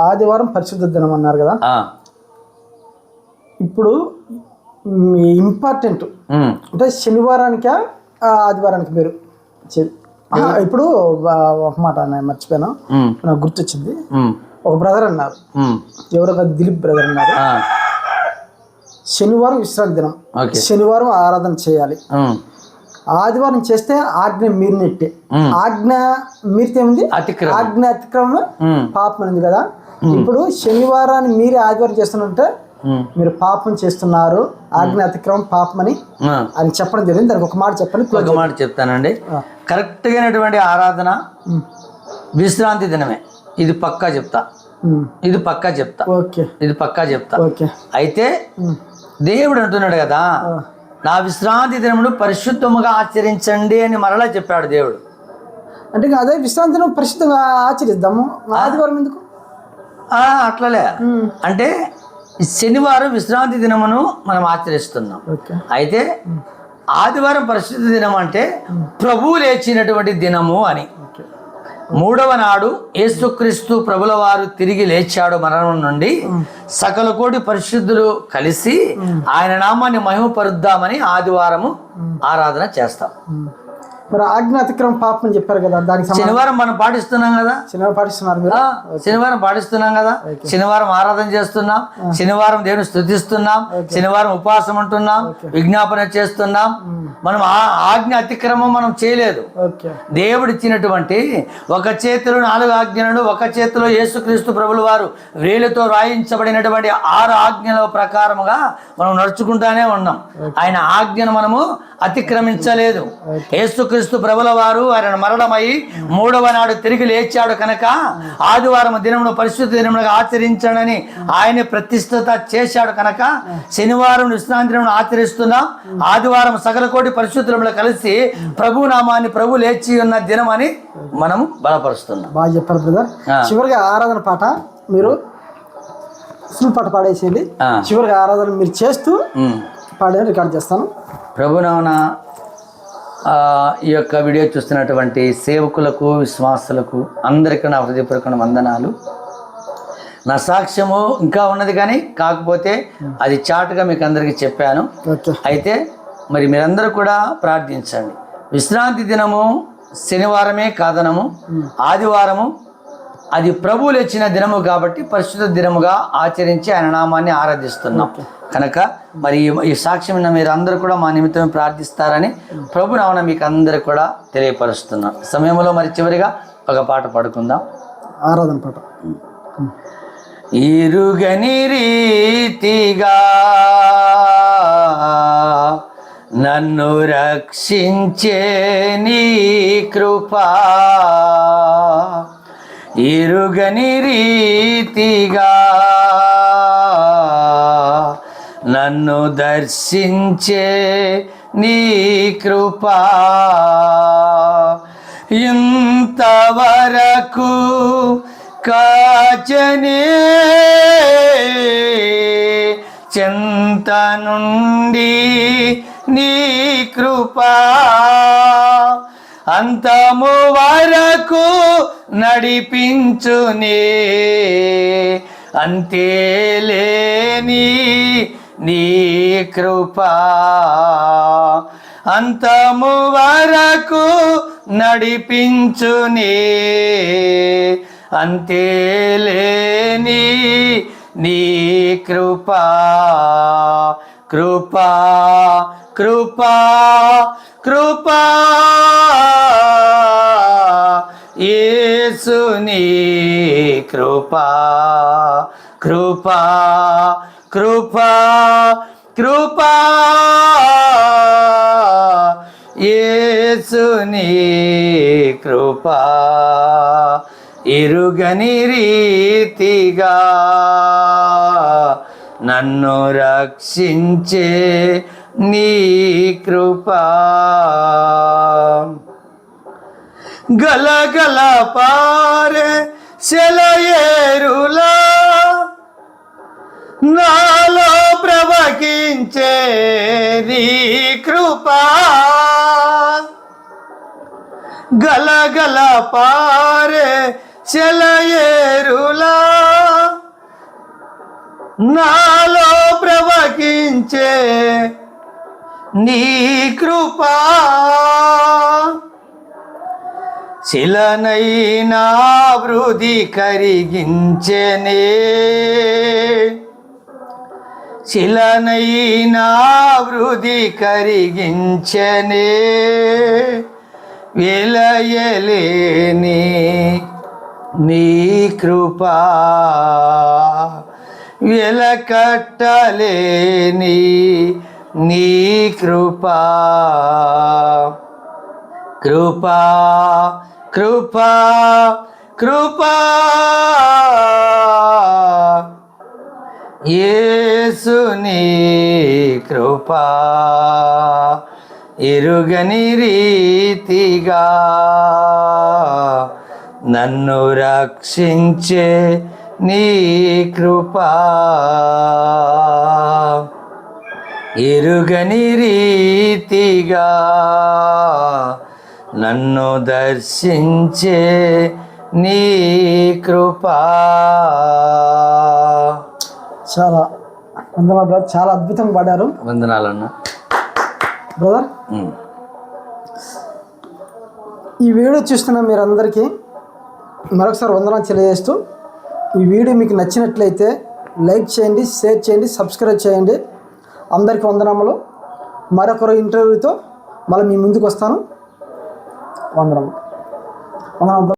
ఆదివారం పరిశుద్ధ దినం అన్నారు కదా? ఇప్పుడు ఇంపార్టెంట్ అంటే శనివారానికి ఆదివారానికి మీరు? ఇప్పుడు ఒక మాట నేను మర్చిపోయాను. నాకు గుర్తొచ్చింది. ఒక బ్రదర్ అన్నారు. ఎవరో దిలీప్ బ్రదర్ అన్నారు. శనివారం విశ్రాంతి దినం. శనివారం ఆరాధన చేయాలి. ఆదివారం చేస్తే ఆజ్ఞ మీరినట్టే. ఆజ్ఞ మీరితే ఉంది ఆజ్ఞ అతిక్రమం పాపం ఉంది కదా. ఇప్పుడు శనివారాన్ని మీరే ఆదివారం చేస్తున్నట్టే మీరు పాపం చేస్తున్నారు ఆజ్ఞ అతిక్రమం పాపం అని. అని చెప్పడం జరిగింది. దానికి ఒక మాట చెప్పండి ఒక మాట చెప్తానండి. ఆ. కరెక్ట్గా అయినటువంటి ఆరాధన. విశ్రాంతి దినమే. ఇది పక్కా చెప్తా. ఇది పక్కా చెప్తా. ఓకే. ఇది పక్కా చెప్తా. ఓకే. అయితే. దేవుడు అంటున్నాడు కదా. నా విశ్రాంతి దినమును పరిశుద్ధముగా ఆచరించండి అని మరలా చెప్పాడు దేవుడు. అంటే అదే విశ్రాంతి దినం పరిశుద్ధంగా ఆచరిద్దాము. ఆదివారం ఎందుకు? అట్లలే. అంటే శనివారం విశ్రాంతి దినమును మనం ఆచరిస్తున్నాం. అయితే ఆదివారం పరిశుద్ధ దినం అంటే ప్రభువు లేచినటువంటి దినము అని. మూడవ నాడు యేసుక్రీస్తు ప్రభుల వారు తిరిగి లేచాడు మరణం నుండి సకల కోటి పరిశుద్ధులు కలిసి ఆయన నామాన్ని మహిమపరుద్దామని ఆదివారము ఆరాధన చేస్తాం. మరి ఆజ్ఞ అతిక్రమం పాపం అని చెప్పారు కదా దానికి శనివారం మనం పాటిస్తున్నాం కదా? శనివారం పాటిస్తున్నారు మీరు? శనివారం పాటిస్తున్నాం కదా? శనివారం ఆరాధన చేస్తున్నాం. శనివారం దేవుని స్థుతిస్తున్నాం. శనివారం ఉపవాసం ఉంటున్నాం. విజ్ఞాపన చేస్తున్నాం. మనం ఆ- ఆజ్ఞ అతిక్రమం మనం చేయలేదు. దేవుడు ఇచ్చినటువంటి ఒక చేతిలో నాలుగు ఆజ్ఞలను ఒక చేతిలో యేసుక్రీస్తు ప్రభుల వారు వేలుతో రాయించబడినటువంటి ఆరు ఆజ్ఞల ప్రకారముగా మనం నడుచుకుంటానే ఉన్నాం. ఆయన ఆజ్ఞను మనము అతిక్రమించలేదు యేసుక్రీస్తు ప్రభుల వారు ఆయన మరణమై మూడవ నాడు తిరిగి లేచాడు కనుక ఆదివారం దినమును పరిశుద్ధ దినములుగా ఆచరించడని ఆయన ప్రతిష్ఠత చేశాడు కనుక శనివారం విశ్రాంతి దినమును ఆచరిస్తున్నాం ఆదివారం సకల కోటి పరిశుద్ధులములు కలిసి ప్రభు నామాన్ని ప్రభు లేచి ఉన్న దినం అని మనము బలపరుస్తున్నాం బాగా చెప్పారు బ్రదర్. చివరిగా ఆరాధన పాట మీరు పాట పాడేసేయండి ఆ. చివరిగా ఆరాధన మీరు చేస్తూ. పాడని రికార్డ్ చేస్తాను. ప్రభునామన ఆ, ఈ యొక్క వీడియో చూస్తున్నటువంటి సేవకులకు విశ్వాసులకు అందరికీ నా హృదయపూర్వక వందనాలు. నా సాక్ష్యము ఇంకా ఉన్నది కానీ కాకపోతే అది చాటుగా మీకు అందరికీ చెప్పాను. అయితే మరి మీరందరూ కూడా ప్రార్థించండి. విశ్రాంతి దినము శనివారమే కాదనము ఆదివారము అది ప్రభువులు ఇచ్చిన దినము కాబట్టి పరిశుద్ధ దినముగా ఆచరించి ఆయన నామాన్ని ఆరాధిస్తున్నాం. కనుక మరి ఈ- సాక్ష్యం మీరు అందరూ కూడా మా నిమిత్తం ప్రార్థిస్తారని ప్రభు నామన మీకు అందరూ కూడా తెలియపరుస్తున్నాం. సమయంలో మరి చివరిగా ఒక పాట పాడుకుందాం. ఆరాధన పాట. ఇరుగని రీతిగా నన్ను రక్షించే నీ కృపా ఇరుగని రీతిగా నన్ను దర్శించే నీ కృపా. ఇంతవరకు కాచనే చింత నుండి నీ కృపా. అంతము వరకు నడిపించునే. అంతేలేని నీ కృపా. అంతము వరకు నడిపించునే. అంతేలేని నీ కృపా. కృపా కృపా కృపా. యేసుని కృపా కృపా కృపా కృపా. యేసుని కృపా ఇరుగని రీతిగా నన్ను రక్షించే నీ కృపా. గలగల పారే సెలయేరులా. నాలో ప్రవహించే నీ కృపా గలగల పారే సెలయేరులా. నాలో ప్రవహించే నీ కృపా. శిలనైనా వృధి కరిగించనే. శిలనైనా వృధి కరిగించనే. విలయలేని నీ కృపా. వెలకట్టలేని నీ కృపా. కృపా కృపా కృపా. ఏసుని కృపా ఎరుగని రీతిగా నన్ను రక్షించే నీ కృపా ఎరుగని రీతిగా నన్ను దర్శించే నీ కృపా. చాలా వందనాలు బ్రదర్. చాలా అద్భుతంగా పాడారు. వందనాలన్నా. బ్రదర్ ఈ వీడియో చూస్తున్న మీరందరికీ మరొకసారి వందనాలు తెలియజేస్తూ ఈ వీడియో మీకు నచ్చినట్లయితే లైక్ చేయండి షేర్ చేయండి సబ్స్క్రైబ్ చేయండి. అందరికీ వందనములు. మరొకరు ఇంటర్వ్యూతో మళ్ళీ మీ ముందుకు వస్తాను. వందనములు వందనం